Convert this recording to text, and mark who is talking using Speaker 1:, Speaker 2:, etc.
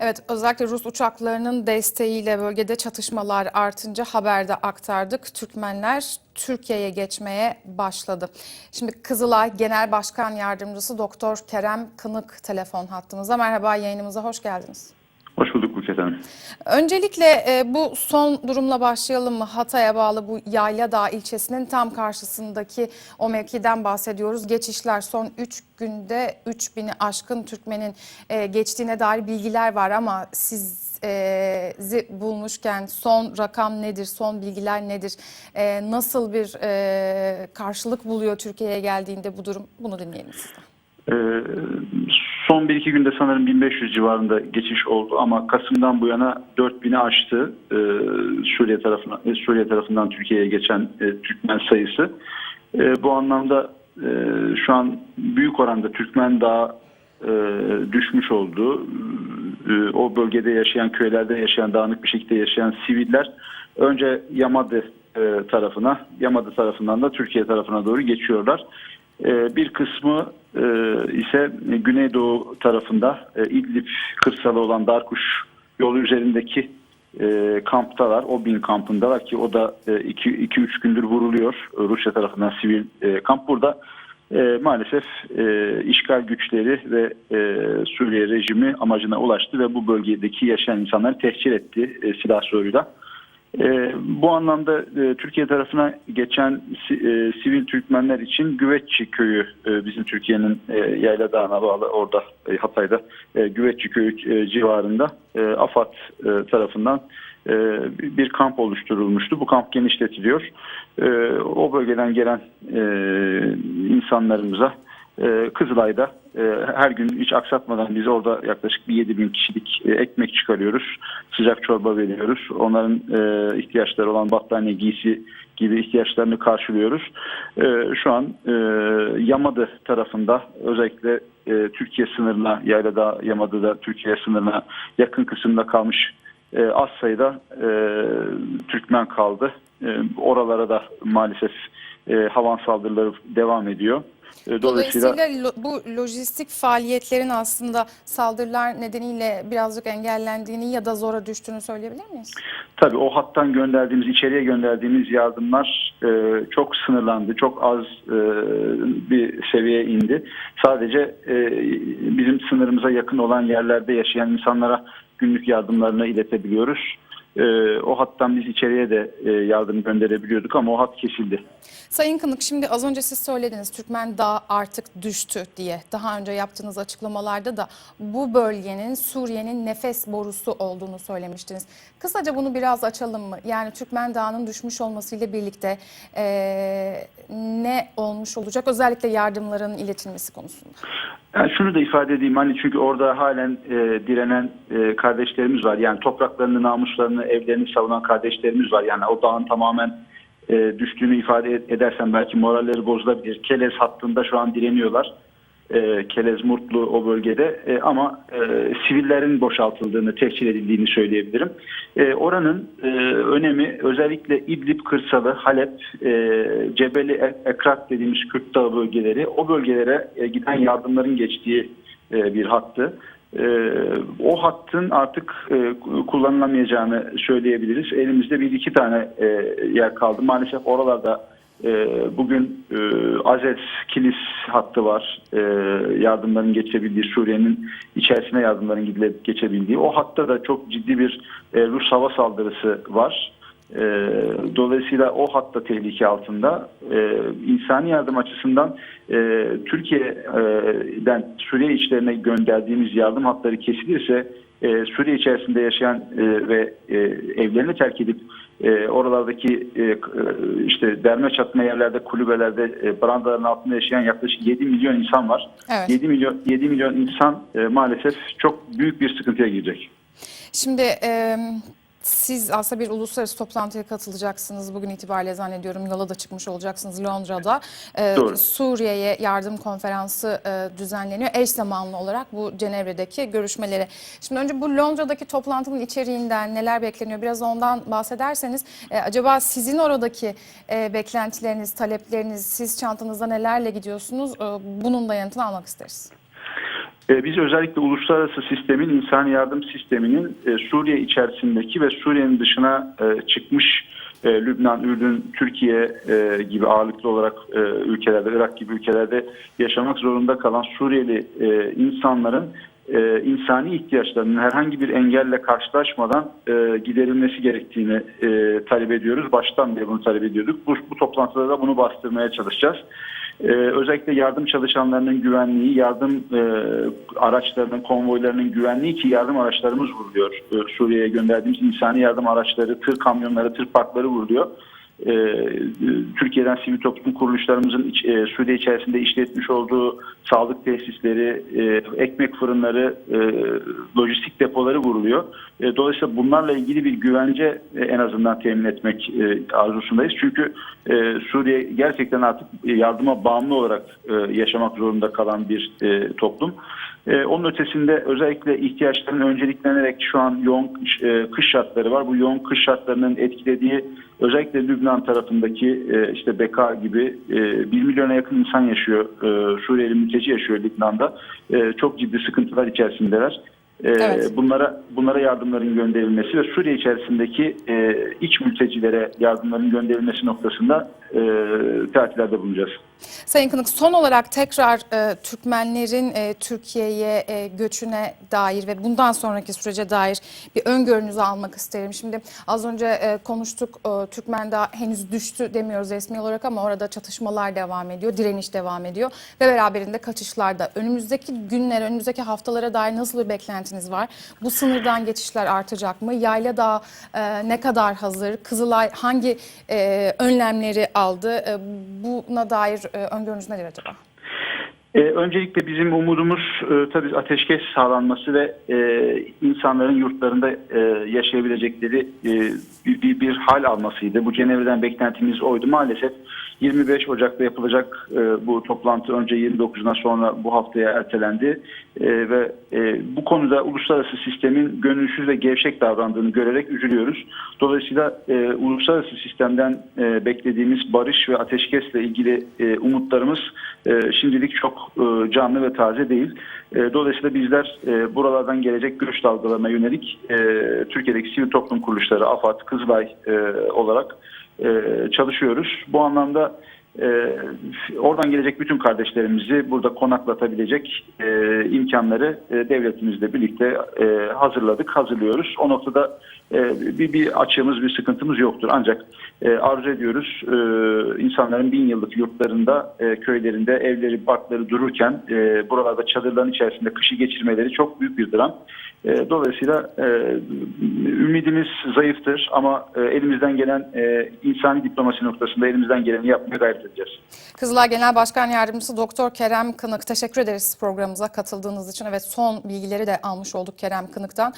Speaker 1: Evet, özellikle Rus uçaklarının desteğiyle bölgede çatışmalar artınca haberde aktardık. Türkmenler Türkiye'ye geçmeye başladı. Şimdi Kızılay Genel Başkan Yardımcısı Doktor Kerem Kınık telefon hattımızda. Merhaba, yayınımıza hoş geldiniz.
Speaker 2: Hoş bulduk Buket Hanım.
Speaker 1: Öncelikle e, bu son durumla başlayalım mı? Hatay'a bağlı bu Yayladağ ilçesinin tam karşısındaki o mevkiden bahsediyoruz. Geçişler son 3 günde 3000'i aşkın Türkmenin e, geçtiğine dair bilgiler var ama sizi bulmuşken son rakam nedir, son bilgiler nedir? E, nasıl bir e, karşılık buluyor Türkiye'ye geldiğinde bu durum? Bunu dinleyelim sizden.
Speaker 2: Ee, son 1-2 günde sanırım 1500 civarında geçiş oldu ama Kasım'dan bu yana 4000'i aştı ee, Suriye tarafına e, Suriye tarafından Türkiye'ye geçen e, Türkmen sayısı. E, bu anlamda e, şu an büyük oranda Türkmen daha düşmüş oldu. O bölgede yaşayan, köylerde yaşayan, dağınık bir şekilde yaşayan siviller önce Yamadı tarafına, Yamadı tarafından da Türkiye tarafına doğru geçiyorlar. Bir kısmı e, ise Güneydoğu tarafında e, İdlib kırsalı olan Darkuş yolu üzerindeki e, kamptalar. O bin kampındalar ki o da 2-3 gündür vuruluyor e, Rusya tarafından sivil e, kamp. Burada e, maalesef e, işgal güçleri ve e, Suriye rejimi amacına ulaştı ve bu bölgedeki yaşayan insanları tehcir etti e, silah zoruyla. E, bu anlamda e, Türkiye tarafına geçen e, sivil Türkmenler için Güveççi köyü e, bizim Türkiye'nin e, Yayla Dağı'na bağlı orada e, Hatay'da e, Güveççi köyü e, civarında e, AFAD e, tarafından e, bir kamp oluşturulmuştu. Bu kamp genişletiliyor. E, o bölgeden gelen e, insanlarımıza e, Kızılay'da her gün hiç aksatmadan biz orada yaklaşık bir 7 bin kişilik e, ekmek çıkarıyoruz. Sıcak çorba veriyoruz. Onların e, ihtiyaçları olan battaniye, giysi gibi ihtiyaçlarını karşılıyoruz. E, şu an e, Yamadı tarafında özellikle e, Türkiye sınırına, Yaylada Yamadı'da Türkiye sınırına yakın kısımda kalmış e, az sayıda e, Türkmen kaldı. E, oralara da maalesef e, havan saldırıları devam ediyor. E,
Speaker 1: Dolayısıyla lo- bu lojistik faaliyetlerin aslında saldırılar nedeniyle birazcık engellendiğini ya da zora düştüğünü söyleyebilir miyiz?
Speaker 2: Tabii o hattan gönderdiğimiz, içeriye gönderdiğimiz yardımlar e, çok sınırlandı. Çok az e, bir seviyeye indi. Sadece e, bizim sınırımıza yakın olan yerlerde yaşayan insanlara günlük yardımlarını iletebiliyoruz. E, o hattan biz içeriye de e, yardım gönderebiliyorduk ama o hat kesildi.
Speaker 1: Sayın Kınık şimdi az önce siz söylediniz Türkmen Dağı artık düştü diye. Daha önce yaptığınız açıklamalarda da bu bölgenin Suriye'nin nefes borusu olduğunu söylemiştiniz. Kısaca bunu biraz açalım mı? Yani Türkmen Dağı'nın düşmüş olmasıyla birlikte eee, ne olmuş olacak? Özellikle yardımların iletilmesi konusunda.
Speaker 2: Yani şunu da ifade edeyim hani çünkü orada halen e, direnen e, kardeşlerimiz var. Yani topraklarını, namuslarını, evlerini savunan kardeşlerimiz var. Yani o dağın tamamen e, düştüğünü ifade ed- edersem belki moralleri bozulabilir. Kelez hattında şu an direniyorlar. E, Kelez Murtlu o bölgede E, ama e, sivillerin boşaltıldığını, tehcir edildiğini söyleyebilirim. E, oranın e, önemi özellikle İdlib kırsalı, Halep, e, Cebeli E- Ekrat dediğimiz Kürt Dağı bölgeleri o bölgelere e, giden yardımların geçtiği e, bir hattı. E, o hattın artık e, kullanılamayacağını söyleyebiliriz. Elimizde bir iki tane e, yer kaldı. Maalesef oralarda e, bugün Azez Kilis hattı var. Yardımların geçebildiği, Suriye'nin içerisine yardımların geçebildiği. O hatta da çok ciddi bir Rus hava saldırısı var. E, dolayısıyla o hatta tehlike altında. E, insani yardım açısından e, Türkiye'den Suriye içlerine gönderdiğimiz yardım hatları kesilirse e, Suriye içerisinde yaşayan e, ve e, evlerini terk edip e, oralardaki e, e, işte derme çatma yerlerde, kulübelerde, e, brandaların altında yaşayan yaklaşık 7 milyon insan var.
Speaker 1: Evet.
Speaker 2: 7 milyon 7 milyon insan e, maalesef çok büyük bir sıkıntıya girecek.
Speaker 1: Şimdi eee, siz aslında bir uluslararası toplantıya katılacaksınız. Bugün itibariyle zannediyorum yola da çıkmış olacaksınız Londra'da.
Speaker 2: Doğru.
Speaker 1: Suriye'ye yardım konferansı eee, düzenleniyor. Eş zamanlı olarak bu Cenevre'deki görüşmeleri. Şimdi önce bu Londra'daki toplantının içeriğinden neler bekleniyor biraz ondan bahsederseniz. eee, acaba sizin oradaki eee, beklentileriniz, talepleriniz, siz çantanızda nelerle gidiyorsunuz? Eee, bunun da yanıtını almak isteriz.
Speaker 2: E, Biz özellikle uluslararası sistemin, insani yardım sisteminin e, Suriye içerisindeki ve Suriye'nin dışına e, çıkmış Lübnan, Ürdün, Türkiye gibi ağırlıklı olarak ülkelerde, Irak gibi ülkelerde yaşamak zorunda kalan Suriyeli insanların insani ihtiyaçlarının herhangi bir engelle karşılaşmadan giderilmesi gerektiğini talep ediyoruz. Baştan beri bunu talep ediyorduk. Bu, bu toplantıda da bunu bastırmaya çalışacağız. Ee, özellikle yardım çalışanlarının güvenliği, yardım e, araçlarının, konvoylarının güvenliği ki yardım araçlarımız vuruluyor. Ee, Suriye'ye gönderdiğimiz insani yardım araçları, tır kamyonları, tır parkları vuruluyor. Ee, Türkiye'den sivil toplum kuruluşlarımızın iç, e, Suriye içerisinde işletmiş olduğu sağlık tesisleri, e, ekmek fırınları, e, lojistik depoları vuruluyor. E, dolayısıyla bunlarla ilgili bir güvence en azından temin etmek arzusundayız. Çünkü Suriye gerçekten artık yardıma bağımlı olarak yaşamak zorunda kalan bir toplum. E, onun ötesinde özellikle ihtiyaçların önceliklenerek şu an yoğun kış şartları var. Bu yoğun kış şartlarının etkilediği özellikle Lübnan tarafındaki işte Beka gibi e, 1 milyona yakın insan yaşıyor. Suriyeli mülteci yaşıyor Lübnan'da. E, çok ciddi sıkıntılar içerisindeler. E,
Speaker 1: Evet.
Speaker 2: Bunlara bunlara yardımların gönderilmesi ve Suriye içerisindeki e, iç mültecilere yardımların gönderilmesi noktasında e, tatilerde bulunacağız.
Speaker 1: Sayın Kınık son olarak tekrar e, Türkmenlerin e, Türkiye'ye e, göçüne dair ve bundan sonraki sürece dair bir öngörünüzü almak isterim. Şimdi az önce e, konuştuk e, Türkmen daha henüz düştü demiyoruz resmi olarak ama orada çatışmalar devam ediyor, direniş devam ediyor ve beraberinde kaçışlar da. Önümüzdeki günler, önümüzdeki haftalara dair nasıl bir beklentiniz var? Bu sınırdan geçişler artacak mı? Yayla da e, ne kadar hazır? Kızılay hangi e, önlemleri aldı? E, buna dair e, öngörünüz nedir acaba?
Speaker 2: Ee, öncelikle bizim umudumuz e, tabii ateşkes sağlanması ve e, insanların yurtlarında e, yaşayabilecekleri e, bir, bir, hal almasıydı. Bu Cenevre'den beklentimiz oydu. Maalesef 25 Ocak'ta yapılacak bu toplantı önce 29'una sonra bu haftaya ertelendi ve bu konuda uluslararası sistemin gönülsüz ve gevşek davrandığını görerek üzülüyoruz. Dolayısıyla uluslararası sistemden beklediğimiz barış ve ateşkesle ilgili umutlarımız şimdilik çok e, canlı ve taze değil. E, dolayısıyla bizler e, buralardan gelecek göç dalgalarına yönelik e, Türkiye'deki sivil toplum kuruluşları, AFAD, Kızılay olarak çalışıyoruz. Bu anlamda e, oradan gelecek bütün kardeşlerimizi burada konaklatabilecek e, imkanları e, devletimizle birlikte e, hazırladık, hazırlıyoruz. O noktada e, bir, bir açığımız, bir sıkıntımız yoktur. Ancak e, arzu ediyoruz e, insanların bin yıllık yurtlarında, e, köylerinde evleri, barkları dururken e, buralarda çadırların içerisinde kışı geçirmeleri çok büyük bir dram. E, dolayısıyla e, ümidimiz zayıftır ama e, elimizden gelen e, insani diplomasi noktasında elimizden geleni yapmaya gayret edeceğiz.
Speaker 1: Kızılay Genel Başkan Yardımcısı Doktor Kerem Kınık teşekkür ederiz programımıza katıldığınız için. Evet son bilgileri de almış olduk Kerem Kınık'tan.